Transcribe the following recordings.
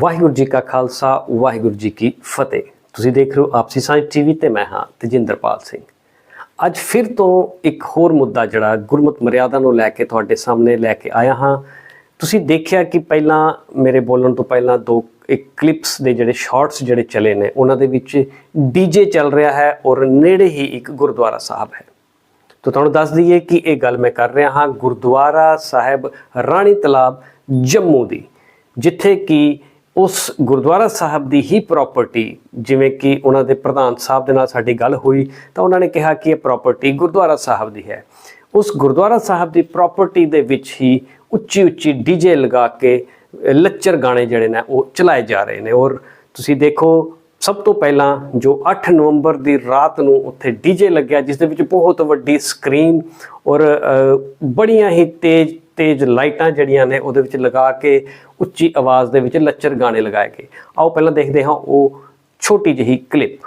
ਵਾਹਿਗੁਰੂ ਜੀ ਕਾ ਖਾਲਸਾ, ਵਾਹਿਗੁਰੂ ਜੀ ਕੀ ਫਤਿਹ। ਤੁਸੀਂ ਦੇਖ ਰਹੇ ਹੋ ਆਪਸੀ ਸਾਂਝ ਟੀਵੀ ਤੇ ਮੈਂ ਹਾਂ ਤਜਿੰਦਰਪਾਲ ਸਿੰਘ। ਅੱਜ ਫਿਰ ਤੋਂ ਇੱਕ ਹੋਰ ਮੁੱਦਾ ਜਿਹੜਾ ਗੁਰਮਤ ਮਰਿਆਦਾ ਨੂੰ ਲੈ ਕੇ ਤੁਹਾਡੇ ਸਾਹਮਣੇ ਲੈ ਕੇ ਆਇਆ ਹਾਂ। ਤੁਸੀਂ ਦੇਖਿਆ ਕਿ ਪਹਿਲਾਂ ਮੇਰੇ ਬੋਲਣ ਤੋਂ ਪਹਿਲਾਂ ਦੋ ਇੱਕ ਕਲਿੱਪਸ ਦੇ ਜਿਹੜੇ ਸ਼ਾਰਟਸ ਜਿਹੜੇ ਚਲੇ ਨੇ, ਉਹਨਾਂ ਦੇ ਵਿੱਚ ਡੀਜੇ ਚੱਲ ਰਿਹਾ ਹੈ ਔਰ ਨੇੜੇ ਹੀ ਇੱਕ ਗੁਰਦੁਆਰਾ ਸਾਹਿਬ ਹੈ। ਤਾਂ ਤੁਹਾਨੂੰ ਦੱਸ ਦਈਏ ਕਿ ਇਹ ਗੱਲ ਮੈਂ ਕਰ ਰਿਹਾ ਹਾਂ ਗੁਰਦੁਆਰਾ ਸਾਹਿਬ ਰਾਣੀ ਤਲਾਬ ਜੰਮੂ ਦੀ, ਜਿੱਥੇ ਕਿ ਉਸ ਗੁਰਦੁਆਰਾ ਸਾਹਿਬ ਦੀ ਹੀ ਪ੍ਰਾਪਰਟੀ ਜਿਵੇਂ ਕਿ ਉਹਨਾਂ ਦੇ ਪ੍ਰਧਾਨ ਸਾਹਿਬ ਦੇ ਨਾਲ ਸਾਡੀ ਗੱਲ ਹੋਈ, ਤਾਂ ਉਹਨਾਂ ਨੇ ਕਿਹਾ ਕਿ ਇਹ ਪ੍ਰਾਪਰਟੀ ਗੁਰਦੁਆਰਾ ਸਾਹਿਬ ਦੀ ਹੈ। ਉਸ ਗੁਰਦੁਆਰਾ ਸਾਹਿਬ ਦੀ ਪ੍ਰਾਪਰਟੀ ਦੇ ਵਿੱਚ ਹੀ ਉੱਚੀ ਉੱਚੀ ਡੀਜੇ ਲਗਾ ਕੇ ਲੱਚਰ ਗਾਣੇ ਜਿਹੜੇ ਨੇ ਉਹ ਚਲਾਏ ਜਾ ਰਹੇ ਨੇ। ਔਰ ਤੁਸੀਂ ਦੇਖੋ, ਸਭ ਤੋਂ ਪਹਿਲਾਂ ਜੋ 8 ਨਵੰਬਰ ਦੀ ਰਾਤ ਨੂੰ ਉੱਥੇ ਡੀਜੇ ਲੱਗਿਆ, ਜਿਸ ਦੇ ਵਿੱਚ ਬਹੁਤ ਵੱਡੀ ਸਕਰੀਨ ਔਰ ਬੜੀਆਂ ਹੀ ਤੇਜ਼ ਤੇਜ਼ ਲਾਈਟਾਂ ਜਿਹੜੀਆਂ ਨੇ ਉਹਦੇ ਵਿੱਚ ਲਗਾ ਕੇ, ਉੱਚੀ ਆਵਾਜ਼ ਦੇ ਵਿੱਚ ਲੱਚਰ ਗਾਣੇ ਲਗਾਏ ਗਏ। ਆਓ ਪਹਿਲਾਂ ਦੇਖਦੇ ਹਾਂ ਉਹ ਛੋਟੀ ਜਿਹੀ ਕਲਿੱਪ।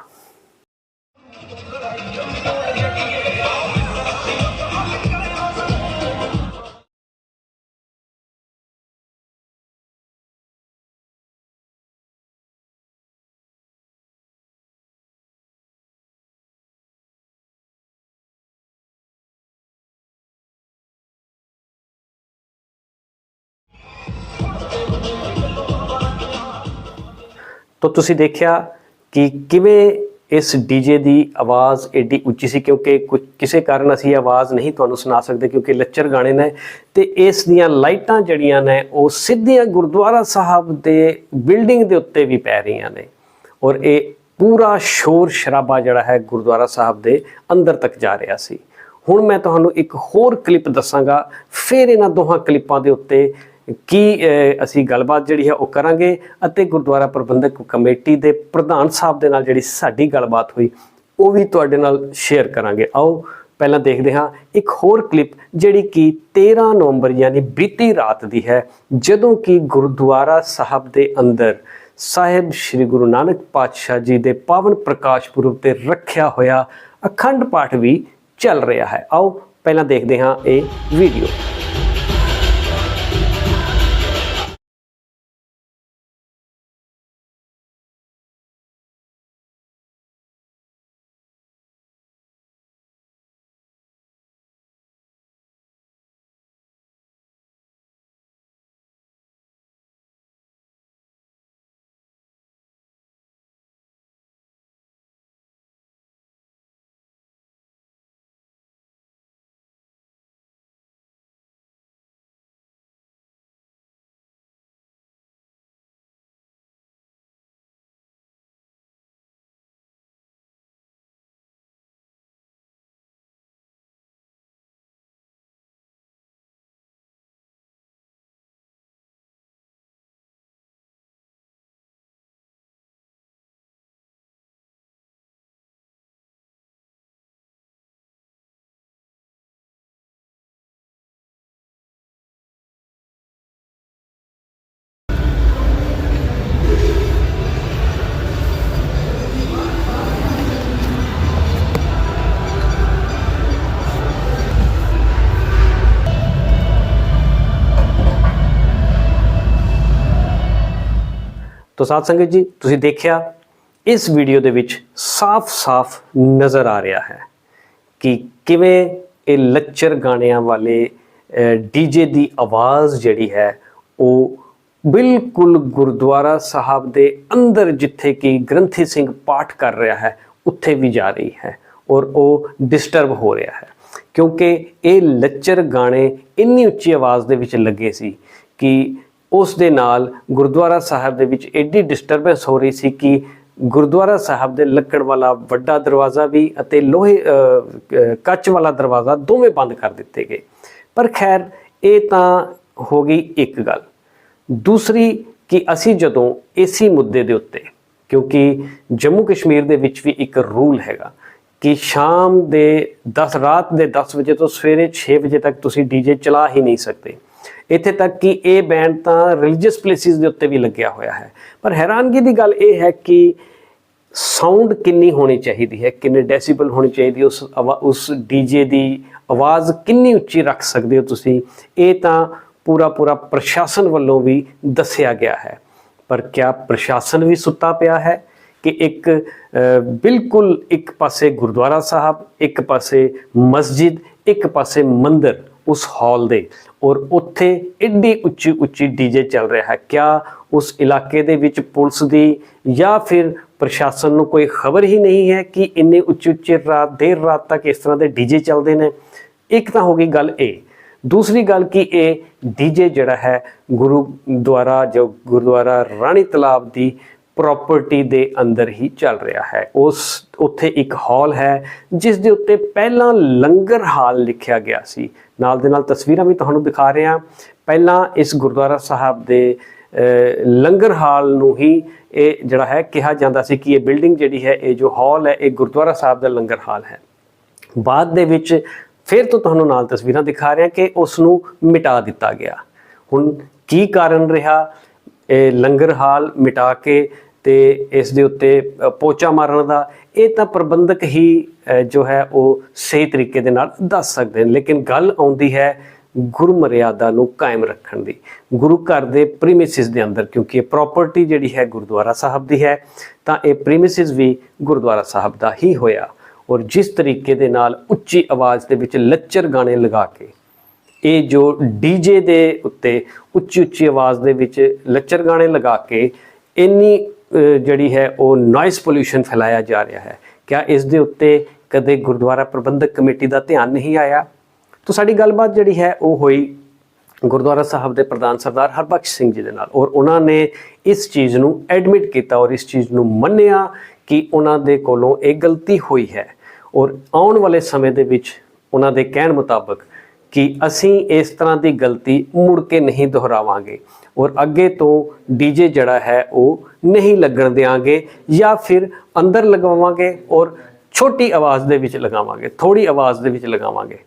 ਤਾਂ ਤੁਸੀਂ ਦੇਖਿਆ ਕਿ ਕਿਵੇਂ ਇਸ ਡੀਜੇ ਦੀ ਆਵਾਜ਼ ਏਡੀ ਉੱਚੀ ਸੀ, ਕਿਉਂਕਿ ਕੁਝ ਕਿਸੇ ਕਾਰਨ ਅਸੀਂ ਆਵਾਜ਼ ਨਹੀਂ ਤੁਹਾਨੂੰ ਸੁਣਾ ਸਕਦੇ, ਕਿਉਂਕਿ ਲੱਚਰ ਗਾਣੇ ਨੇ। ਤੇ ਇਸ ਦੀਆਂ ਲਾਈਟਾਂ ਜਿਹੜੀਆਂ ਨੇ, ਉਹ ਸਿੱਧੀਆਂ ਗੁਰਦੁਆਰਾ ਸਾਹਿਬ ਦੇ ਬਿਲਡਿੰਗ ਦੇ ਉੱਤੇ ਵੀ ਪੈ ਰਹੀਆਂ ਨੇ। ਔਰ ਇਹ ਪੂਰਾ ਸ਼ੋਰ ਸ਼ਰਾਬਾ ਜਿਹੜਾ ਹੈ ਗੁਰਦੁਆਰਾ ਸਾਹਿਬ ਦੇ ਅੰਦਰ ਤੱਕ ਜਾ ਰਿਹਾ ਸੀ। ਹੁਣ ਮੈਂ ਤੁਹਾਨੂੰ ਇੱਕ ਹੋਰ ਕਲਿੱਪ ਦੱਸਾਂਗਾ, ਫਿਰ ਇਹਨਾਂ ਦੋਹਾਂ ਕਲਿੱਪਾਂ ਦੇ ਉੱਤੇ ਕੀ ਅਸੀਂ ਗੱਲਬਾਤ ਜਿਹੜੀ ਹੈ ਉਹ ਕਰਾਂਗੇ ਅਤੇ ਗੁਰਦੁਆਰਾ ਪ੍ਰਬੰਧਕ ਕਮੇਟੀ ਦੇ ਪ੍ਰਧਾਨ ਸਾਹਿਬ ਦੇ ਨਾਲ ਜਿਹੜੀ ਸਾਡੀ ਗੱਲਬਾਤ ਹੋਈ, ਉਹ ਵੀ ਤੁਹਾਡੇ ਨਾਲ ਸ਼ੇਅਰ ਕਰਾਂਗੇ। ਆਓ, ਪਹਿਲਾਂ ਦੇਖਦੇ ਹਾਂ ਇੱਕ ਹੋਰ ਕਲਿੱਪ ਜਿਹੜੀ ਕਿ 13 ਨਵੰਬਰ ਯਾਨੀ ਬੀਤੀ ਰਾਤ ਦੀ ਹੈ, ਜਦੋਂ ਕਿ ਗੁਰਦੁਆਰਾ ਸਾਹਿਬ ਦੇ ਅੰਦਰ ਸਾਹਿਬ ਸ੍ਰੀ ਗੁਰੂ ਨਾਨਕ ਪਾਤਸ਼ਾਹ ਜੀ ਦੇ ਪਾਵਨ ਪ੍ਰਕਾਸ਼ ਪੁਰਬ ਤੇ ਰੱਖਿਆ ਹੋਇਆ ਅਖੰਡ ਪਾਠ ਵੀ ਚੱਲ ਰਿਹਾ ਹੈ। ਆਓ, ਪਹਿਲਾਂ ਦੇਖਦੇ ਹਾਂ ਇਹ ਵੀਡੀਓ। ਤੋ ਸਾਧ ਸੰਗਤ ਜੀ, ਤੁਸੀਂ ਦੇਖਿਆ, ਇਸ ਵੀਡੀਓ ਦੇ ਵਿੱਚ ਸਾਫ਼-ਸਾਫ਼ ਨਜ਼ਰ ਆ ਰਿਹਾ ਹੈ ਕਿ ਕਿਵੇਂ ਇਹ ਲੱਚਰ ਗਾਣਿਆਂ ਵਾਲੇ ਡੀਜੇ ਦੀ ਆਵਾਜ਼ ਜਿਹੜੀ ਹੈ, ਉਹ ਬਿਲਕੁਲ ਗੁਰਦੁਆਰਾ ਸਾਹਿਬ ਦੇ ਅੰਦਰ ਜਿੱਥੇ ਕਿ ਗ੍ਰੰਥੀ ਸਿੰਘ ਪਾਠ ਕਰ ਰਿਹਾ ਹੈ, ਉੱਥੇ ਵੀ ਜਾ ਰਹੀ ਹੈ ਔਰ ਉਹ ਡਿਸਟਰਬ ਹੋ ਰਿਹਾ ਹੈ। ਕਿਉਂਕਿ ਇਹ ਲੱਚਰ ਗਾਣੇ ਇੰਨੀ ਉੱਚੀ ਆਵਾਜ਼ ਦੇ ਵਿੱਚ ਲੱਗੇ ਸੀ ਕਿ ਉਸ ਦੇ ਨਾਲ ਗੁਰਦੁਆਰਾ ਸਾਹਿਬ ਦੇ ਵਿੱਚ ਐਡੀ ਡਿਸਟਰਬੈਂਸ ਹੋ ਰਹੀ ਸੀ ਕਿ ਗੁਰਦੁਆਰਾ ਸਾਹਿਬ ਦੇ ਲੱਕੜ ਵਾਲਾ ਵੱਡਾ ਦਰਵਾਜ਼ਾ ਵੀ ਅਤੇ ਲੋਹੇ ਕੱਚ ਵਾਲਾ ਦਰਵਾਜ਼ਾ ਦੋਵੇਂ ਬੰਦ ਕਰ ਦਿੱਤੇ ਗਏ। ਪਰ ਖੈਰ, ਇਹ ਤਾਂ ਹੋ ਗਈ ਇੱਕ ਗੱਲ। ਦੂਸਰੀ ਕਿ ਅਸੀਂ ਜਦੋਂ ਇਸੀ ਮੁੱਦੇ ਦੇ ਉੱਤੇ, ਕਿਉਂਕਿ ਜੰਮੂ ਕਸ਼ਮੀਰ ਦੇ ਵਿੱਚ ਵੀ ਇੱਕ ਰੂਲ ਹੈਗਾ ਕਿ ਸ਼ਾਮ ਦੇ 10 ਰਾਤ ਦੇ 10 ਵਜੇ ਤੋਂ ਸਵੇਰੇ 6 ਵਜੇ ਤੱਕ ਤੁਸੀਂ ਡੀਜੇ ਚਲਾ ਹੀ ਨਹੀਂ ਸਕਦੇ। ਇੱਥੇ ਤੱਕ ਕਿ ਇਹ ਬੈਂਡ ਤਾਂ ਰਿਲੀਜੀਅਸ ਪਲੇਸਿਸ ਦੇ ਉੱਤੇ ਵੀ ਲੱਗਿਆ ਹੋਇਆ ਹੈ। ਪਰ ਹੈਰਾਨਗੀ ਦੀ ਗੱਲ ਇਹ ਹੈ ਕਿ ਸਾਊਂਡ ਕਿੰਨੀ ਹੋਣੀ ਚਾਹੀਦੀ ਹੈ, ਕਿੰਨੇ ਡੈਸੀਬਲ ਹੋਣੀ ਚਾਹੀਦੀ ਉਸ ਆਵਾ- ਉਸ ਡੀਜੇ ਦੀ ਆਵਾਜ਼ ਕਿੰਨੀ ਉੱਚੀ ਰੱਖ ਸਕਦੇ ਹੋ ਤੁਸੀਂ, ਇਹ ਤਾਂ ਪੂਰਾ ਪੂਰਾ ਪ੍ਰਸ਼ਾਸਨ ਵੱਲੋਂ ਵੀ ਦੱਸਿਆ ਗਿਆ ਹੈ। ਪਰ ਕਿਆ ਪ੍ਰਸ਼ਾਸਨ ਵੀ ਸੁੱਤਾ ਪਿਆ ਹੈ ਕਿ ਇੱਕ ਬਿਲਕੁਲ ਇੱਕ ਪਾਸੇ ਗੁਰਦੁਆਰਾ ਸਾਹਿਬ, ਇੱਕ ਪਾਸੇ ਮਸਜਿਦ, ਇੱਕ ਪਾਸੇ ਮੰਦਿਰ ਉਸ ਹਾਲ ਦੇ ਔਰ ਉੱਥੇ ਏਡੀ ਉੱਚੀ ਉੱਚੀ ਡੀਜੇ ਚੱਲ ਰਿਹਾ। ਹੈ ਕਿਆ ਉਸ ਇਲਾਕੇ ਦੇ ਵਿੱਚ ਪੁਲਿਸ ਦੀ ਜਾਂ ਫਿਰ ਪ੍ਰਸ਼ਾਸਨ ਨੂੰ ਕੋਈ ਖਬਰ ਹੀ ਨਹੀਂ ਹੈ ਕਿ ਇੰਨੇ ਉੱਚੀ ਉੱਚੀ ਰਾਤ, ਦੇਰ ਰਾਤ ਤੱਕ ਇਸ ਤਰ੍ਹਾਂ ਦੇ ਡੀਜੇ ਚੱਲਦੇ ਨੇ? ਇੱਕ ਤਾਂ ਹੋ ਗਈ ਗੱਲ ਇਹ। ਦੂਸਰੀ ਗੱਲ ਕਿ ਇਹ ਡੀਜੇ ਜਿਹੜਾ ਹੈ ਗੁਰੂ ਦੁਆਰਾ ਜੋ ਗੁਰਦੁਆਰਾ ਰਾਣੀ ਤਲਾਬ ਦੀ ਪ੍ਰਾਪਰਟੀ ਦੇ ਅੰਦਰ ਹੀ ਚੱਲ ਰਿਹਾ ਹੈ। ਉਸ ਉੱਥੇ ਇੱਕ ਹਾਲ ਹੈ, ਜਿਸ ਦੇ ਉੱਤੇ ਪਹਿਲਾਂ ਲੰਗਰ ਹਾਲ ਲਿਖਿਆ ਗਿਆ ਸੀ। ਨਾਲ ਦੇ ਨਾਲ ਤਸਵੀਰਾਂ ਵੀ ਤੁਹਾਨੂੰ ਦਿਖਾ ਰਹੇ। ਹਾਂ ਪਹਿਲਾਂ ਇਸ ਗੁਰਦੁਆਰਾ ਸਾਹਿਬ ਦੇ ਲੰਗਰ ਹਾਲ ਨੂੰ ਹੀ ਇਹ ਜਿਹੜਾ ਹੈ ਕਿਹਾ ਜਾਂਦਾ ਸੀ ਕਿ ਇਹ ਬਿਲਡਿੰਗ ਜਿਹੜੀ ਹੈ, ਇਹ ਜੋ ਹਾਲ ਹੈ, ਇਹ ਗੁਰਦੁਆਰਾ ਸਾਹਿਬ ਦਾ ਲੰਗਰ ਹਾਲ ਹੈ। ਬਾਅਦ ਦੇ ਵਿੱਚ ਫਿਰ ਤੋਂ ਤੁਹਾਨੂੰ ਨਾਲ ਤਸਵੀਰਾਂ ਦਿਖਾ ਰਿਹਾ ਕਿ ਉਸ ਨੂੰ ਮਿਟਾ ਦਿੱਤਾ ਗਿਆ। ਹੁਣ ਕੀ ਕਾਰਨ ਰਿਹਾ? ਇਹ ਲੰਗਰ ਹਾਲ ਮਿਟਾ ਕੇ ਤੇ ਇਸ ਦੇ ਉੱਤੇ ਪੋਚਾ ਮਾਰਨ ਦਾ, ਇਹ ਤਾਂ ਪ੍ਰਬੰਧਕ ਹੀ ਜੋ ਹੈ ਉਹ ਸਹੀ ਤਰੀਕੇ ਦੇ ਨਾਲ ਦੱਸ ਸਕਦੇ ਨੇ। ਲੇਕਿਨ ਗੱਲ ਆਉਂਦੀ ਹੈ ਗੁਰਮਰਿਆਦਾ ਨੂੰ ਕਾਇਮ ਰੱਖਣ ਦੀ। ਗੁਰੂ ਘਰ ਦੇ ਪ੍ਰੀਮਿਸਿਸ ਦੇ ਅੰਦਰ, ਕਿਉਂਕਿ ਇਹ ਪ੍ਰਾਪਰਟੀ ਜਿਹੜੀ ਹੈ ਗੁਰਦੁਆਰਾ ਸਾਹਿਬ ਦੀ ਹੈ, ਤਾਂ ਇਹ ਪ੍ਰੀਮਿਸਿਸ ਵੀ ਗੁਰਦੁਆਰਾ ਸਾਹਿਬ ਦਾ ਹੀ ਹੋਇਆ। ਔਰ ਜਿਸ ਤਰੀਕੇ ਦੇ ਨਾਲ ਉੱਚੀ ਆਵਾਜ਼ ਦੇ ਵਿੱਚ ਲੱਚਰ ਗਾਣੇ ਲਗਾ ਕੇ, ਇਹ ਜੋ ਡੀਜੇ ਦੇ ਉੱਤੇ ਉੱਚੀ ਉੱਚੀ ਆਵਾਜ਼ ਦੇ ਵਿੱਚ ਲੱਚਰ ਗਾਣੇ ਲਗਾ ਕੇ, ਇੰਨੀ ਜਿਹੜੀ ਹੈ ਉਹ ਨੋਇਸ ਪੋਲੂਸ਼ਨ ਫੈਲਾਇਆ ਜਾ ਰਿਹਾ ਹੈ। ਕਿਆ ਇਸ ਦੇ ਉੱਤੇ ਕਦੇ ਗੁਰਦੁਆਰਾ ਪ੍ਰਬੰਧਕ ਕਮੇਟੀ ਦਾ ਧਿਆਨ ਨਹੀਂ ਆਇਆ? ਤਾਂ ਸਾਡੀ ਗੱਲਬਾਤ ਜਿਹੜੀ ਹੈ ਉਹ ਹੋਈ ਗੁਰਦੁਆਰਾ ਸਾਹਿਬ ਦੇ ਪ੍ਰਧਾਨ ਸਰਦਾਰ ਹਰਬਖਸ਼ ਸਿੰਘ ਜੀ ਦੇ ਨਾਲ। ਔਰ ਉਹਨਾਂ ਨੇ ਇਸ ਚੀਜ਼ ਨੂੰ ਐਡਮਿਟ ਕੀਤਾ ਔਰ ਇਸ ਚੀਜ਼ ਨੂੰ ਮੰਨਿਆ ਕਿ ਉਹਨਾਂ ਦੇ ਕੋਲੋਂ ਇਹ ਗਲਤੀ ਹੋਈ ਹੈ। ਔਰ ਆਉਣ ਵਾਲੇ ਸਮੇਂ ਦੇ ਵਿੱਚ ਉਹਨਾਂ ਦੇ ਕਹਿਣ ਮੁਤਾਬਕ ਕਿ ਅਸੀਂ ਇਸ ਤਰ੍ਹਾਂ ਦੀ ਗਲਤੀ ਮੁੜ ਕੇ ਨਹੀਂ ਦੁਹਰਾਵਾਂਗੇ। ਔਰ ਅੱਗੇ ਤੋਂ ਡੀਜੇ ਜਿਹੜਾ ਹੈ ਉਹ ਨਹੀਂ ਲੱਗਣ ਦੇਵਾਂਗੇ ਜਾਂ ਫਿਰ ਅੰਦਰ ਲਗਾਵਾਂਗੇ ਔਰ ਛੋਟੀ ਆਵਾਜ਼ ਦੇ ਵਿੱਚ ਲਗਾਵਾਂਗੇ ਥੋੜੀ ਆਵਾਜ਼ ਦੇ ਵਿੱਚ ਲਗਾਵਾਂਗੇ,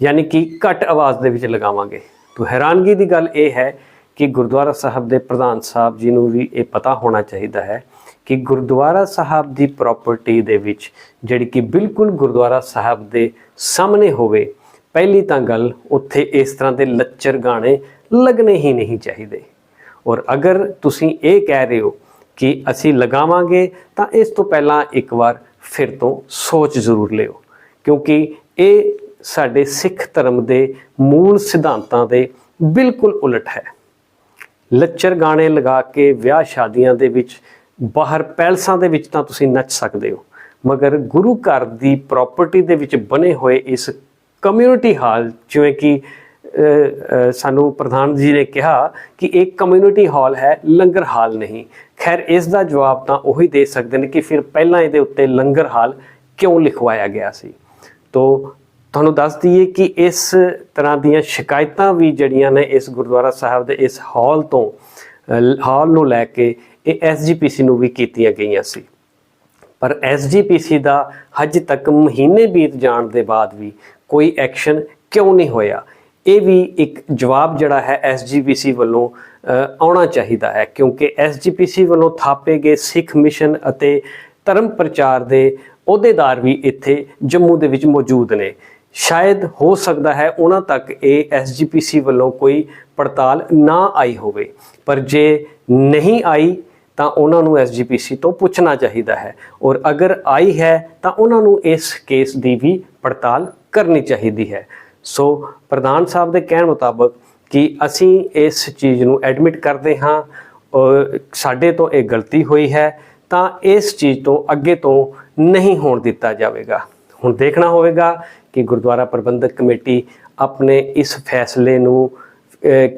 ਯਾਨੀ ਕਿ ਘੱਟ ਆਵਾਜ਼ ਦੇ ਵਿੱਚ ਲਗਾਵਾਂਗੇ। ਤੋਂ ਹੈਰਾਨਗੀ ਦੀ ਗੱਲ ਇਹ ਹੈ ਕਿ ਗੁਰਦੁਆਰਾ ਸਾਹਿਬ ਦੇ ਪ੍ਰਧਾਨ ਸਾਹਿਬ ਜੀ ਨੂੰ ਵੀ ਇਹ ਪਤਾ ਹੋਣਾ ਚਾਹੀਦਾ ਹੈ ਕਿ ਗੁਰਦੁਆਰਾ ਸਾਹਿਬ ਦੀ ਪ੍ਰਾਪਰਟੀ ਦੇ ਵਿੱਚ ਜਿਹੜੀ ਕਿ ਬਿਲਕੁਲ ਗੁਰਦੁਆਰਾ ਸਾਹਿਬ ਦੇ ਸਾਹਮਣੇ ਹੋਵੇ, ਪਹਿਲੀ ਤਾਂ ਗੱਲ ਉੱਥੇ ਇਸ ਤਰ੍ਹਾਂ ਦੇ ਲੱਚਰ ਗਾਣੇ ਲੱਗਣੇ ਹੀ ਨਹੀਂ ਚਾਹੀਦੇ। ਔਰ ਅਗਰ ਤੁਸੀਂ ਇਹ ਕਹਿ ਰਹੇ ਹੋ ਕਿ ਅਸੀਂ ਲਗਾਵਾਂਗੇ, ਤਾਂ ਇਸ ਤੋਂ ਪਹਿਲਾਂ ਇੱਕ ਵਾਰ ਫਿਰ ਤੋਂ ਸੋਚ ਜ਼ਰੂਰ ਲਿਓ। ਕਿਉਂਕਿ ਇਹ ਸਾਡੇ ਸਿੱਖ ਧਰਮ ਦੇ ਮੂਲ ਸਿਧਾਂਤਾਂ ਦੇ ਬਿਲਕੁਲ ਉਲਟ ਹੈ। ਲੱਚਰ ਗਾਣੇ ਲਗਾ ਕੇ ਵਿਆਹ ਸ਼ਾਦੀਆਂ ਦੇ ਵਿੱਚ, ਬਾਹਰ ਪੈਲਸਾਂ ਦੇ ਵਿੱਚ ਤਾਂ ਤੁਸੀਂ ਨੱਚ ਸਕਦੇ ਹੋ। ਮਗਰ ਗੁਰੂ ਘਰ ਦੀ ਪ੍ਰਾਪਰਟੀ ਦੇ ਵਿੱਚ ਬਣੇ ਹੋਏ ਇਸ ਕਮਿਊਨਿਟੀ ਹਾਲ ਜਿਵੇਂ ਕਿ ਸਾਨੂੰ ਪ੍ਰਧਾਨ ਜੀ ਨੇ ਕਿਹਾ ਕਿ ਇਹ ਕਮਿਊਨਿਟੀ ਹਾਲ ਹੈ, ਲੰਗਰ ਹਾਲ ਨਹੀਂ। ਖੈਰ, ਇਸ ਦਾ ਜਵਾਬ ਤਾਂ ਉਹੀ ਦੇ ਸਕਦੇ ਨੇ ਕਿ ਫਿਰ ਪਹਿਲਾਂ ਇਹਦੇ ਉੱਤੇ ਲੰਗਰ ਹਾਲ ਕਿਉਂ ਲਿਖਵਾਇਆ ਗਿਆ ਸੀ? ਤੋ, ਤੁਹਾਨੂੰ ਦੱਸ ਦਈਏ ਕਿ ਇਸ ਤਰ੍ਹਾਂ ਦੀਆਂ ਸ਼ਿਕਾਇਤਾਂ ਵੀ ਜਿਹੜੀਆਂ ਨੇ ਇਸ ਗੁਰਦੁਆਰਾ ਸਾਹਿਬ ਦੇ ਇਸ ਹਾਲ ਤੋਂ ਹਾਲ ਨੂੰ ਲੈ ਕੇ ਇਹ ਐਸਜੀਪੀਸੀ ਨੂੰ ਵੀ ਕੀਤੀਆਂ ਗਈਆਂ ਸੀ। ਪਰ ਐਸਜੀਪੀਸੀ ਦਾ ਹਜੇ ਤੱਕ ਮਹੀਨੇ ਬੀਤ ਜਾਣ ਦੇ ਬਾਅਦ ਵੀ ਕੋਈ ਐਕਸ਼ਨ ਕਿਉਂ ਨਹੀਂ ਹੋਇਆ? ਇਹ ਵੀ ਇੱਕ ਜਵਾਬ ਜਿਹੜਾ ਹੈ ਐਸਜੀਪੀਸੀ ਵੱਲੋਂ ਆਉਣਾ ਚਾਹੀਦਾ ਹੈ, ਕਿਉਂਕਿ ਐਸਜੀਪੀਸੀ ਵੱਲੋਂ ਥਾਪੇ ਗਏ ਸਿੱਖ ਮਿਸ਼ਨ ਅਤੇ ਧਰਮ ਪ੍ਰਚਾਰ ਦੇ ਅਹੁਦੇਦਾਰ ਵੀ ਇੱਥੇ ਜੰਮੂ ਦੇ ਵਿੱਚ ਮੌਜੂਦ ਨੇ। ਸ਼ਾਇਦ ਹੋ ਸਕਦਾ ਹੈ ਉਹਨਾਂ ਤੱਕ ਇਹ ਐਸਜੀਪੀਸੀ ਵੱਲੋਂ ਕੋਈ ਪੜਤਾਲ ਨਾ ਆਈ ਹੋਵੇ, ਪਰ ਜੇ ਨਹੀਂ ਆਈ, ਤਾਂ ਉਹਨਾਂ ਨੂੰ ਐਸਜੀਪੀਸੀ ਤੋਂ ਪੁੱਛਣਾ ਚਾਹੀਦਾ ਹੈ। ਔਰ ਅਗਰ ਆਈ ਹੈ, ਤਾਂ ਉਹਨਾਂ ਨੂੰ ਇਸ ਕੇਸ ਦੀ ਵੀ ਪੜਤਾਲ ਕਰਨੀ ਚਾਹੀਦੀ ਹੈ। ਸੋ ਪ੍ਰਧਾਨ ਸਾਹਿਬ ਦੇ ਕਹਿਣ ਮੁਤਾਬਕ ਕਿ ਅਸੀਂ ਇਸ ਚੀਜ਼ ਨੂੰ ਐਡਮਿਟ ਕਰਦੇ ਹਾਂ ਔਰ ਸਾਡੇ ਤੋਂ ਇਹ ਗਲਤੀ ਹੋਈ ਹੈ, ਤਾਂ ਇਸ ਚੀਜ਼ ਤੋਂ ਅੱਗੇ ਤੋਂ ਨਹੀਂ ਹੋਣ ਦਿੱਤਾ ਜਾਵੇਗਾ। ਹੁਣ ਦੇਖਣਾ ਹੋਵੇਗਾ ਕਿ ਗੁਰਦੁਆਰਾ ਪ੍ਰਬੰਧਕ ਕਮੇਟੀ ਆਪਣੇ ਇਸ ਫੈਸਲੇ ਨੂੰ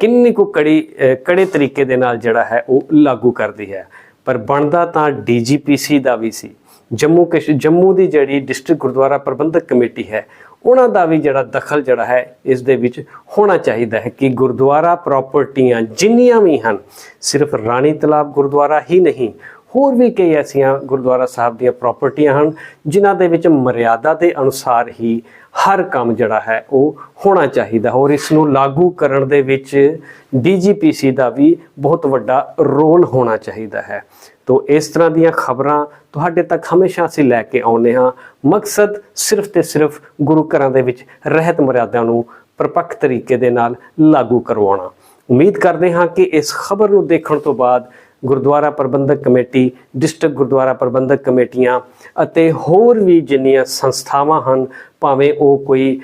ਕਿੰਨੀ ਕੁ ਕੜੀ ਕੜੇ ਤਰੀਕੇ ਦੇ ਨਾਲ ਜਿਹੜਾ ਹੈ ਉਹ ਲਾਗੂ ਕਰਦੀ ਹੈ। ਪਰ ਬਣਦਾ ਤਾਂ ਡੀਜੀਪੀਸੀ ਦਾ ਵੀ ਸੀ। ਜੰਮੂ ਕਸ਼, ਜੰਮੂ ਦੀ ਜਿਹੜੀ ਡਿਸਟ੍ਰਿਕਟ ਗੁਰਦੁਆਰਾ ਪ੍ਰਬੰਧਕ ਕਮੇਟੀ ਹੈ ਉਹਨਾਂ ਦਾ ਵੀ ਜਿਹੜਾ ਦਖਲ ਜਿਹੜਾ ਹੈ, ਇਸ ਦੇ ਵਿੱਚ ਹੋਣਾ ਚਾਹੀਦਾ ਹੈ ਕਿ ਗੁਰਦੁਆਰਾ ਪ੍ਰਾਪਰਟੀਆਂ ਜਿੰਨੀਆਂ ਵੀ ਹਨ, ਸਿਰਫ ਰਾਣੀ ਤਲਾਬ ਗੁਰਦੁਆਰਾ ਹੀ ਨਹੀਂ, ਹੋਰ ਵੀ ਕਈ ਐਸੀਆਂ ਗੁਰਦੁਆਰਾ ਸਾਹਿਬ ਦੀਆਂ ਪ੍ਰਾਪਰਟੀਆਂ ਹਨ, ਜਿਨ੍ਹਾਂ ਦੇ ਵਿੱਚ ਮਰਿਆਦਾ ਦੇ ਅਨੁਸਾਰ ਹੀ ਹਰ ਕੰਮ ਜਿਹੜਾ ਹੈ ਉਹ ਹੋਣਾ ਚਾਹੀਦਾ ਔਰ ਇਸ ਨੂੰ ਲਾਗੂ ਕਰਨ ਦੇ ਵਿੱਚ ਡੀਜੀਪੀਸੀ ਦਾ ਵੀ ਬਹੁਤ ਵੱਡਾ ਰੋਲ ਹੋਣਾ ਚਾਹੀਦਾ ਹੈ। ਤੋ ਇਸ ਤਰ੍ਹਾਂ ਦੀਆਂ ਖਬਰਾਂ ਤੁਹਾਡੇ ਤੱਕ ਹਮੇਸ਼ਾ ਅਸੀਂ ਲੈ ਕੇ ਆਉਂਦੇ ਹਾਂ। ਮਕਸਦ ਸਿਰਫ ਤੇ ਸਿਰਫ ਗੁਰੂ ਘਰਾਂ ਦੇ ਵਿੱਚ ਰਹਿਤ ਮਰਿਆਦਾ ਨੂੰ ਪ੍ਰਪੱਖ ਤਰੀਕੇ ਦੇ ਨਾਲ ਲਾਗੂ ਕਰਵਾਉਣਾ। ਉਮੀਦ ਕਰਦੇ ਹਾਂ ਕਿ ਇਸ ਖਬਰ ਨੂੰ ਦੇਖਣ ਤੋਂ ਬਾਅਦ ਗੁਰਦੁਆਰਾ ਪ੍ਰਬੰਧਕ ਕਮੇਟੀ, ਡਿਸਟ੍ਰਿਕਟ ਗੁਰਦੁਆਰਾ ਪ੍ਰਬੰਧਕ ਕਮੇਟੀਆਂ ਅਤੇ ਹੋਰ ਵੀ ਜਿੰਨੀਆਂ ਸੰਸਥਾਵਾਂ ਹਨ, ਭਾਵੇਂ ਉਹ ਕੋਈ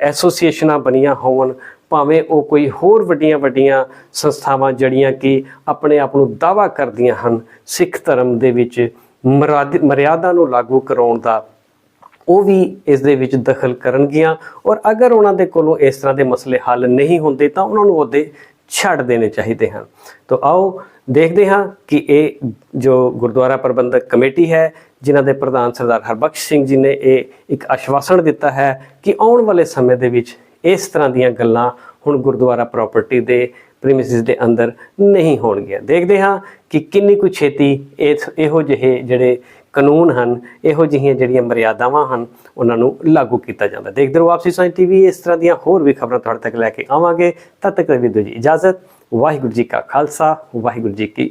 ਐਸੋਸੀਏਸ਼ਨਾਂ ਬਣੀਆਂ ਹੋਣ ਭਾਵੇਂ ਉਹ ਕੋਈ ਹੋਰ ਵੱਡੀਆਂ ਵੱਡੀਆਂ ਸੰਸਥਾਵਾਂ ਜਿਹੜੀਆਂ ਕਿ ਆਪਣੇ ਆਪ ਨੂੰ ਦਾਵਾ ਕਰਦੀਆਂ ਹਨ, ਸਿੱਖ ਧਰਮ ਦੇ ਵਿੱਚ ਮਰਾਦ- ਮਰਿਆਦਾ ਨੂੰ ਲਾਗੂ ਕਰਾਉਣ ਦਾ, ਉਹ ਵੀ ਇਸ ਦੇ ਵਿੱਚ ਦਖਲ ਕਰਨਗੀਆਂ ਔਰ ਅਗਰ ਉਹਨਾਂ ਦੇ ਕੋਲੋਂ ਇਸ ਤਰ੍ਹਾਂ ਦੇ ਮਸਲੇ ਹੱਲ ਨਹੀਂ ਹੁੰਦੇ ਤਾਂ ਉਹਨਾਂ ਨੂੰ ਉਹਦੇ ਛੱਡ ਦੇਣੇ ਚਾਹੀਦੇ ਹਨ। ਤਾਂ ਆਓ ਦੇਖਦੇ ਹਾਂ ਕਿ ਇਹ ਜੋ ਗੁਰਦੁਆਰਾ ਪ੍ਰਬੰਧਕ ਕਮੇਟੀ ਹੈ, ਜਿਨ੍ਹਾਂ ਦੇ ਪ੍ਰਧਾਨ ਸਰਦਾਰ ਹਰਬਖਸ਼ ਸਿੰਘ ਜੀ ਨੇ ਇਹ ਇੱਕ ਆਸ਼ਵਾਸਨ ਦਿੱਤਾ ਹੈ ਕਿ ਆਉਣ ਵਾਲੇ ਸਮੇਂ ਦੇ ਵਿੱਚ ਇਸ ਤਰ੍ਹਾਂ ਦੀਆਂ ਗੱਲਾਂ ਹੁਣ ਗੁਰਦੁਆਰਾ ਪ੍ਰਾਪਰਟੀ ਦੇ ਪ੍ਰੀਮਿਸਿਸ ਦੇ ਅੰਦਰ ਨਹੀਂ ਹੋਣਗੀਆਂ। ਦੇਖਦੇ ਹਾਂ ਕਿ ਕਿੰਨੀ ਕੁ ਛੇਤੀ ਇਸ ਇਹੋ ਜਿਹੇ ਜਿਹੜੇ ਕਾਨੂੰਨ ਹਨ, ਇਹੋ ਜਿਹੀਆਂ ਜਿਹੜੀਆਂ ਮਰਿਆਦਾਵਾਂ ਹਨ, ਉਹਨਾਂ ਨੂੰ ਲਾਗੂ ਕੀਤਾ ਜਾਂਦਾ। ਦੇਖਦੇ ਰਹੋ ਆਪਸੀ ਸਾਇੰਸ ਟੀਵੀ, ਇਸ ਤਰ੍ਹਾਂ ਦੀਆਂ ਹੋਰ ਵੀ ਖਬਰਾਂ ਤੁਹਾਡੇ ਤੱਕ ਲੈ ਕੇ ਆਵਾਂਗੇ। ਤਦ ਤੱਕ ਦੀ ਦਿਓ ਜੀ ਇਜਾਜ਼ਤ। ਵਾਹਿਗੁਰੂ ਜੀ ਕਾ ਖਾਲਸਾ, ਵਾਹਿਗੁਰੂ ਜੀ ਕੀ